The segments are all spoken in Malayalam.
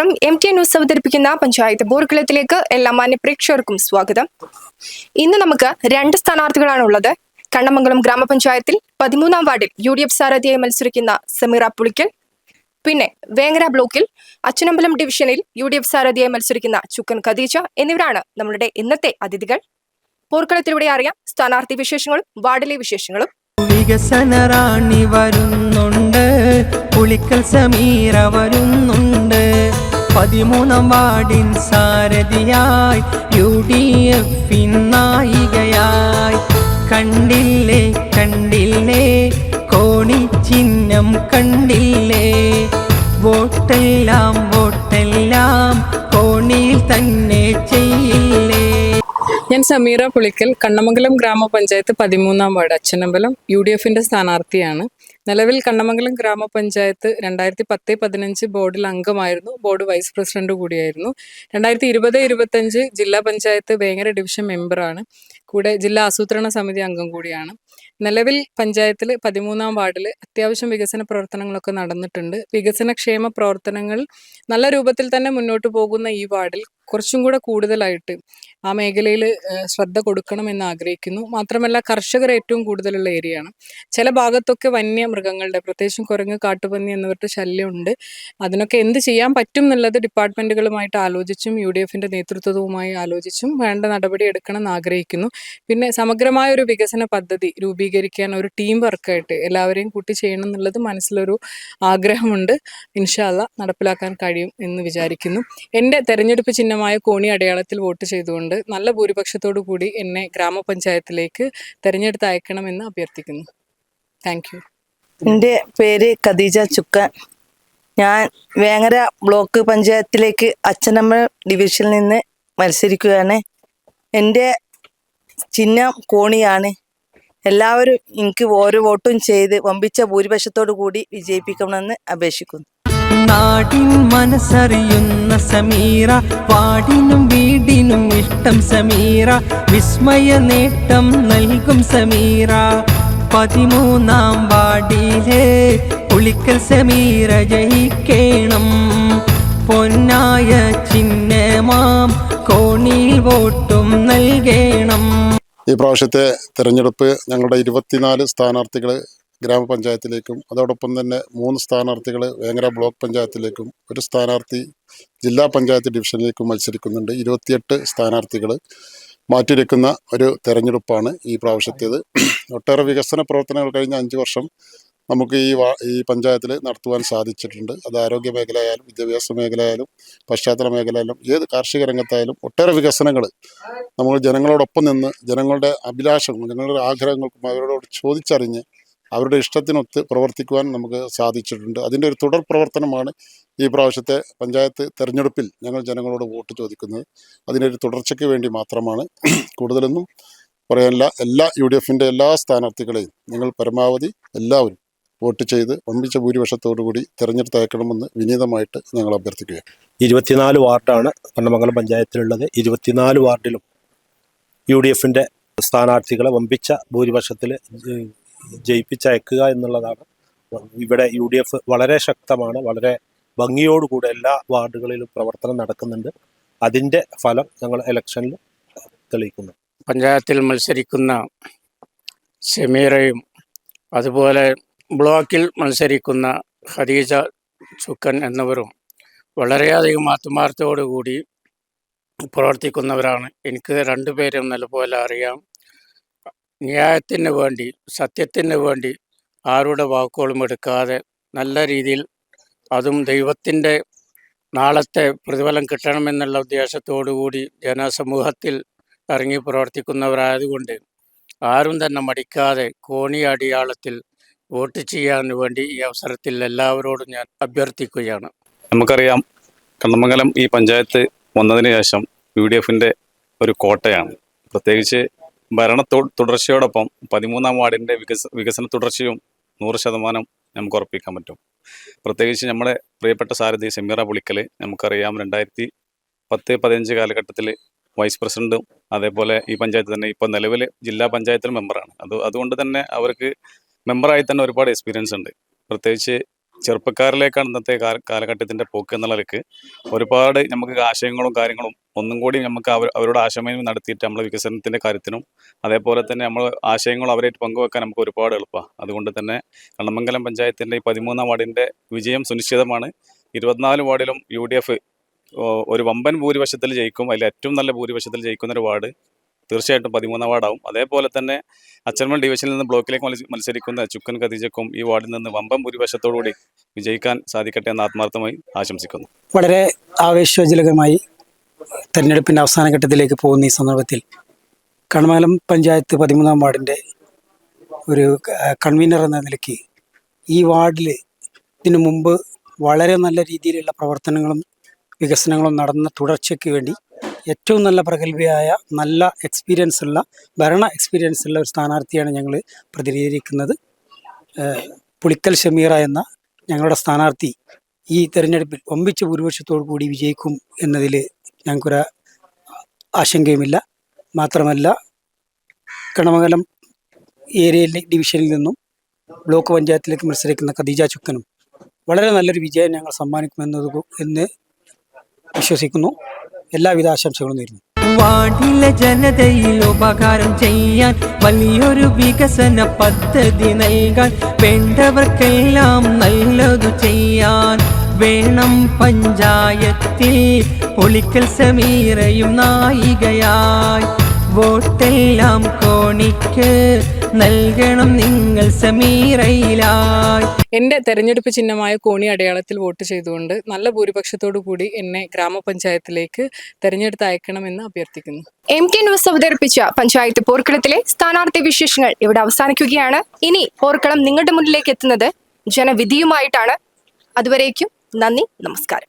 നമസ്കാരം. എം ടി ന്യൂസ് അവതരിപ്പിക്കുന്ന പഞ്ചായത്ത് ബോർക്കുളത്തിലേക്ക് എല്ലാ മാന്യ പ്രേക്ഷകർക്കും സ്വാഗതം. ഇന്ന് നമുക്ക് രണ്ട് സ്ഥാനാർത്ഥികളാണ് ഉള്ളത് കണ്ണമംഗലം ഗ്രാമപഞ്ചായത്തിൽ പതിമൂന്നാം വാർഡിൽ യു ഡി എഫ് സാരഥിയായി മത്സരിക്കുന്ന സമീറ പുളിക്കൽ. പിന്നെ വേങ്ങര ബ്ലോക്കിൽ അച്ഛനമ്പലം ഡിവിഷനിൽ യു ഡി എഫ് സാരഥിയായി മത്സരിക്കുന്ന ചുക്കൻ ഖദീജ എന്നിവരാണ് നമ്മളുടെ ഇന്നത്തെ അതിഥികൾ. പോർക്കളത്തിലൂടെ അറിയാം സ്ഥാനാർത്ഥി വിശേഷങ്ങളും വാർഡിലെ വിശേഷങ്ങളും. വികസന റാണി വരുന്നുണ്ട്. പുളിക്കൽ സമീറ വരുന്നുണ്ട്. പതിമൂന്നാം വാർഡിൻ സാരഥിയായി യു ഡി എഫിൻ നായികയായി. കണ്ടില്ലേ കണ്ടില്ലേ? കോണി ചിഹ്നം കണ്ടില്ലേ? വോട്ടെല്ലാം വോട്ടെല്ലാം കോണിയിൽ തന്നെ ചെയ്യില്ലേ? ഞാൻ സമീറ പുളിക്കൽ കണ്ണമംഗലം ഗ്രാമപഞ്ചായത്ത് പതിമൂന്നാം വാർഡ് അച്ഛനമ്പലം യു ഡി എഫിന്റെ സ്ഥാനാർത്ഥിയാണ്. നിലവിൽ കണ്ണമംഗലം ഗ്രാമപഞ്ചായത്ത് രണ്ടായിരത്തി പത്ത് പതിനഞ്ച് ബോർഡിൽ അംഗമായിരുന്നു ബോർഡ് വൈസ് പ്രസിഡന്റ് കൂടിയായിരുന്നു. രണ്ടായിരത്തി ഇരുപത് ഇരുപത്തഞ്ച് ജില്ലാ പഞ്ചായത്ത് വേങ്ങര ഡിവിഷൻ മെമ്പറാണ്. കൂടെ ജില്ലാ ആസൂത്രണ സമിതി അംഗം കൂടിയാണ്. നിലവിൽ പഞ്ചായത്തിൽ പതിമൂന്നാം വാർഡിൽ അത്യാവശ്യം വികസന പ്രവർത്തനങ്ങളൊക്കെ നടന്നിട്ടുണ്ട്. വികസനക്ഷേമ പ്രവർത്തനങ്ങൾ നല്ല രൂപത്തിൽ തന്നെ മുന്നോട്ട് പോകുന്ന ഈ വാർഡിൽ കുറച്ചും കൂടെ കൂടുതലായിട്ട് ആ മേഖലയിൽ ശ്രദ്ധ കൊടുക്കണമെന്ന് ആഗ്രഹിക്കുന്നു. മാത്രമല്ല കർഷകർ ഏറ്റവും കൂടുതലുള്ള ഏരിയയാണ്. ചില ഭാഗത്തൊക്കെ വന്യ മൃഗങ്ങളുടെ പ്രത്യേകിച്ചും കുരങ്ങ് കാട്ടുപന്നി എന്നിവരുടെ ശല്യമുണ്ട്. അതിനൊക്കെ എന്ത് ചെയ്യാൻ പറ്റും എന്നുള്ളത് ഡിപ്പാർട്ട്മെന്റുകളുമായിട്ട് ആലോചിച്ചും യു ഡി എഫിന്റെ നേതൃത്വവുമായി ആലോചിച്ചും വേണ്ട നടപടി എടുക്കണം എന്ന് ആഗ്രഹിക്കുന്നു. പിന്നെ സമഗ്രമായ ഒരു വികസന പദ്ധതി രൂപീകരിക്കാൻ ഒരു ടീം വർക്കായിട്ട് എല്ലാവരെയും കൂട്ടി ചെയ്യണം എന്നുള്ളത് മനസ്സിലൊരു ആഗ്രഹമുണ്ട്. ഇൻഷാല്ല നടപ്പിലാക്കാൻ കഴിയും എന്ന് വിചാരിക്കുന്നു. എന്റെ തെരഞ്ഞെടുപ്പ് ചിഹ്നമായ കോണി അടയാളത്തിൽ വോട്ട് ചെയ്തുകൊണ്ട് നല്ല ഭൂരിപക്ഷത്തോടു കൂടി എന്നെ ഗ്രാമപഞ്ചായത്തിലേക്ക് തെരഞ്ഞെടുത്ത് അയക്കണമെന്ന് അഭ്യർത്ഥിക്കുന്നു. താങ്ക് യു എന്റെ പേര് ഖദീജ ചുക്കൻ. ഞാൻ വേങ്ങര ബ്ലോക്ക് പഞ്ചായത്തിലേക്ക് അച്ഛനമ്മ ഡിവിഷനിൽ നിന്ന് മത്സരിക്കുകയാണ്. എന്റെ ചിഹ്നം കോണിയാണ്. എല്ലാവരും എനിക്ക് ഓരോ വോട്ടും ചെയ്ത് വമ്പിച്ച ഭൂരിപക്ഷത്തോടു കൂടി വിജയിപ്പിക്കണമെന്ന് അപേക്ഷിക്കുന്നു. നാടിൻ മനസ്സറിയുന്ന സമീറ പാടിനും വീടിനും ഇഷ്ടം സമീറ വിസ്മയ നേട്ടം നൽകും സമീറ. പതിമൂന്നാം വാർഡിലെ പുളിക്കൽ സമീറ ജയിക്കേണം. പൊന്നായ ചിഹ്നമാം കോണിൽ വോട്ടും നൽകണം. ഈ പ്രാവശ്യത്തെ തെരഞ്ഞെടുപ്പ് ഞങ്ങളുടെ ഇരുപത്തിനാല് സ്ഥാനാർത്ഥികൾ ഗ്രാമപഞ്ചായത്തിലേക്കും അതോടൊപ്പം തന്നെ മൂന്ന് സ്ഥാനാർത്ഥികൾ വേങ്ങര ബ്ലോക്ക് പഞ്ചായത്തിലേക്കും ഒരു സ്ഥാനാർത്ഥി ജില്ലാ പഞ്ചായത്ത് ഡിവിഷനിലേക്കും മത്സരിക്കുന്നുണ്ട്. ഇരുപത്തിയെട്ട് സ്ഥാനാർത്ഥികൾ മാറ്റിവെക്കുന്ന ഒരു തെരഞ്ഞെടുപ്പാണ് ഈ പ്രാവശ്യത്തേത്. ഒട്ടേറെ വികസന പ്രവർത്തനങ്ങൾ കഴിഞ്ഞ അഞ്ച് വർഷം നമുക്ക് ഈ ഈ പഞ്ചായത്തിൽ നടത്തുവാൻ സാധിച്ചിട്ടുണ്ട്. അത് ആരോഗ്യ മേഖലയായാലും വിദ്യാഭ്യാസ മേഖലയായാലും പശ്ചാത്തല മേഖലയായാലും ഏത് കാർഷിക രംഗത്തായാലും ഒട്ടേറെ വികസനങ്ങൾ നമ്മൾ ജനങ്ങളോടൊപ്പം നിന്ന് ജനങ്ങളുടെ അഭിലാഷങ്ങൾ ജനങ്ങളുടെ ആഗ്രഹങ്ങൾക്കും അവരോട് ചോദിച്ചറിഞ്ഞ് അവരുടെ ഇഷ്ടത്തിനൊത്ത് പ്രവർത്തിക്കുവാൻ നമുക്ക് സാധിച്ചിട്ടുണ്ട്. അതിന്റെ ഒരു തുടർ പ്രവർത്തനമാണ് ഈ പ്രാവശ്യത്തെ പഞ്ചായത്ത് തെരഞ്ഞെടുപ്പിൽ ഞങ്ങൾ ജനങ്ങളോട് വോട്ട് ചോദിക്കുന്നത്. ഒരു തുടർച്ചയ്ക്ക് വേണ്ടി മാത്രമാണ് കൂടുതലൊന്നും പറയാനില്ല. എല്ലാ യു ഡി എഫിന്റെ എല്ലാ സ്ഥാനാർത്ഥികളെയും നിങ്ങൾ പരമാവധി എല്ലാവരും വോട്ട് ചെയ്ത് വമ്പിച്ച ഭൂരിപക്ഷത്തോടു കൂടി തെരഞ്ഞെടുത്ത് അയക്കണമെന്ന് വിനീതമായിട്ട് ഞങ്ങൾ അഭ്യർത്ഥിക്കുകയാണ്. ഇരുപത്തിനാല് വാർഡാണ് കണ്ണമംഗലം പഞ്ചായത്തിലുള്ളത്. ഇരുപത്തിനാല് വാർഡിലും യു ഡി എഫിന്റെ സ്ഥാനാർത്ഥികളെ വമ്പിച്ച ഭൂരിപക്ഷത്തിൽ ജയിപ്പിച്ചയക്കുക എന്നുള്ളതാണ്. ഇവിടെ യു ഡി എഫ് വളരെ ശക്തമാണ് വളരെ ഭംഗിയോടുകൂടി എല്ലാ വാർഡുകളിലും പ്രവർത്തനം നടക്കുന്നുണ്ട്. അതിന്റെ ഫലം ഞങ്ങൾ ഇലക്ഷനിൽ തെളിയിക്കുന്നു. പഞ്ചായത്തിൽ മത്സരിക്കുന്ന സെമീറയും അതുപോലെ ബ്ലോക്കിൽ മത്സരിക്കുന്ന ഖദീജ ചുക്കൻ എന്നിവരും വളരെയധികം ആത്മാർത്ഥത്തോടുകൂടി പ്രവർത്തിക്കുന്നവരാണ്. എനിക്ക് രണ്ടുപേരും നല്ലപോലെ അറിയാം. ന്യായത്തിന് വേണ്ടി സത്യത്തിന് വേണ്ടി ആരുടെ വാക്കുകളും എടുക്കാതെ നല്ല രീതിയിൽ അതും ദൈവത്തിന്റെ നാളത്തെ പ്രതിഫലം കിട്ടണമെന്നുള്ള ഉദ്ദേശത്തോടു കൂടി ജനസമൂഹത്തിൽ ഇറങ്ങി പ്രവർത്തിക്കുന്നവരായതുകൊണ്ട് ആരും തന്നെ മടിക്കാതെ കോണി അടിയാളത്തിൽ വോട്ട് ചെയ്യാൻ വേണ്ടി ഈ അവസരത്തിൽ എല്ലാവരോടും ഞാൻ അഭ്യർത്ഥിക്കുകയാണ്. നമുക്കറിയാം കണ്ണമംഗലം ഈ പഞ്ചായത്ത് വന്നതിന് ശേഷം യു ഡി എഫിന്റെ ഒരു കോട്ടയാണ്. പ്രത്യേകിച്ച് ഭരണ തുടർച്ചയോടൊപ്പം പതിമൂന്നാം വാർഡിന്റെ വികസ വികസന തുടർച്ചയും നൂറ് ശതമാനം നമുക്ക് ഉറപ്പിക്കാൻ പറ്റും. പ്രത്യേകിച്ച് നമ്മുടെ പ്രിയപ്പെട്ട സാരഥി സെമീറ പുളിക്കൽ നമുക്കറിയാം രണ്ടായിരത്തി പത്ത് പതിനഞ്ച് കാലഘട്ടത്തിൽ വൈസ് പ്രസിഡന്റും അതേപോലെ ഈ പഞ്ചായത്ത് തന്നെ ഇപ്പോൾ നിലവിൽ ജില്ലാ പഞ്ചായത്തിൽ മെമ്പറാണ്. അത് അതുകൊണ്ട് തന്നെ അവർക്ക് മെമ്പറായി തന്നെ ഒരുപാട് എക്സ്പീരിയൻസ് ഉണ്ട്. പ്രത്യേകിച്ച് ചെറുപ്പക്കാരിലേക്കാണ് ഇന്നത്തെ കാല കാലഘട്ടത്തിന്റെ പോക്ക് എന്നുള്ളവർക്ക് ഒരുപാട് നമുക്ക് ആശയങ്ങളും കാര്യങ്ങളും ഒന്നും കൂടി നമുക്ക് അവർ അവരോട് ആശയമയം നടത്തിയിട്ട് നമ്മളെ വികസനത്തിന്റെ കാര്യത്തിനും അതേപോലെ തന്നെ നമ്മൾ ആശയങ്ങൾ അവരായിട്ട് പങ്കുവെക്കാൻ നമുക്ക് ഒരുപാട് എളുപ്പമാണ് അതുകൊണ്ട് തന്നെ കണ്ണമംഗലം പഞ്ചായത്തിന്റെ ഈ പതിമൂന്നാം വാർഡിന്റെ വിജയം സുനിശ്ചിതമാണ്. ഇരുപത്തിനാല് വാർഡിലും യു ഒരു വമ്പൻ ഭൂരിപക്ഷത്തിൽ ജയിക്കും. അതിൽ ഏറ്റവും നല്ല ഭൂരിപക്ഷത്തിൽ ജയിക്കുന്ന ഒരു വാർഡ് തീർച്ചയായിട്ടും പതിമൂന്നാം വാർഡാവും. അതേപോലെ തന്നെ അച്ചന്മൺ ഡിവിഷനിൽ നിന്ന് ബ്ലോക്കിലേക്ക് മത്സരിക്കുന്ന ചുക്കൻ ഖദീജക്കും ഈ വാർഡിൽ നിന്ന് വമ്പം ഭൂരിപക്ഷത്തോടുകൂടി വിജയിക്കാൻ സാധിക്കട്ടെ എന്ന് ആത്മാർത്ഥമായി ആശംസിക്കുന്നു. വളരെ ആവേശോജ്വലകമായി തെരഞ്ഞെടുപ്പിന്റെ അവസാന ഘട്ടത്തിലേക്ക് പോകുന്ന ഈ സന്ദർഭത്തിൽ കണമാലം പഞ്ചായത്ത് പതിമൂന്നാം വാർഡിന്റെ ഒരു കൺവീനർ എന്ന നിലയ്ക്ക് ഈ വാർഡിൽ ഇതിനു മുമ്പ് വളരെ നല്ല രീതിയിലുള്ള പ്രവർത്തനങ്ങളും വികസനങ്ങളും നടന്ന തുടർച്ചയ്ക്ക് വേണ്ടി ഏറ്റവും നല്ല പ്രഗത്ഭയായ നല്ല എക്സ്പീരിയൻസ് ഉള്ള ഭരണ എക്സ്പീരിയൻസ് ഉള്ള ഒരു സ്ഥാനാർത്ഥിയാണ് ഞങ്ങൾ പ്രതിനിധീകരിക്കുന്നത്. പുളിക്കൽ ഷമീറ എന്ന ഞങ്ങളുടെ സ്ഥാനാർത്ഥി ഈ തെരഞ്ഞെടുപ്പിൽ ഒമ്പിച്ച ഭൂരിപക്ഷത്തോടു കൂടി വിജയിക്കും എന്നതിൽ ഞങ്ങൾക്കൊരു ആശങ്കയുമില്ല. മാത്രമല്ല കണമംഗലം ഏരിയയിലെ ഡിവിഷനിൽ നിന്നും ബ്ലോക്ക് പഞ്ചായത്തിലേക്ക് മത്സരിക്കുന്ന ഖദീജ ചുക്കനും വളരെ നല്ലൊരു വിജയം ഞങ്ങൾ സമ്മാനിക്കുമെന്നത് എന്ന് വിശ്വസിക്കുന്നു. എല്ലാവിധ ആശംസകളും നേരുന്നു. വാർഡിലെ ജനതയിൽ ഉപകാരം ചെയ്യാൻ വലിയൊരു വികസന പദ്ധതി നൽകാൻ വേണ്ടവർക്കെല്ലാം നല്ലതു ചെയ്യാൻ വേണം പഞ്ചായത്തിൽ. പൊളിക്കൽ സമീറയും നായികയായി വോട്ടെല്ലാം കോണിക്ക് നൽകണം നിങ്ങൾ സമീറയിലായി. എന്റെ തെരഞ്ഞെടുപ്പ് ചിഹ്നമായ കോണി അടയാളത്തിൽ വോട്ട് ചെയ്തുകൊണ്ട് നല്ല ഭൂരിപക്ഷത്തോടു കൂടി എന്നെ ഗ്രാമപഞ്ചായത്തിലേക്ക് തെരഞ്ഞെടുത്ത് അയക്കണമെന്ന് അഭ്യർത്ഥിക്കുന്നു. എം കെ ന്യൂസ് അവതരിപ്പിച്ച പഞ്ചായത്ത് പോർക്കളത്തിലെ സ്ഥാനാർത്ഥി വിശേഷങ്ങൾ ഇവിടെ അവസാനിക്കുകയാണ്. ഇനി പോർക്കളം നിങ്ങളുടെ മുന്നിലേക്ക് എത്തുന്നത് ജനവിധിയുമായിട്ടാണ്. അതുവരേക്കും നന്ദി നമസ്കാരം.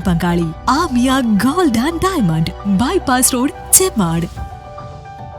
പങ്കാളി Amiya gold and diamond bypass road Chemmad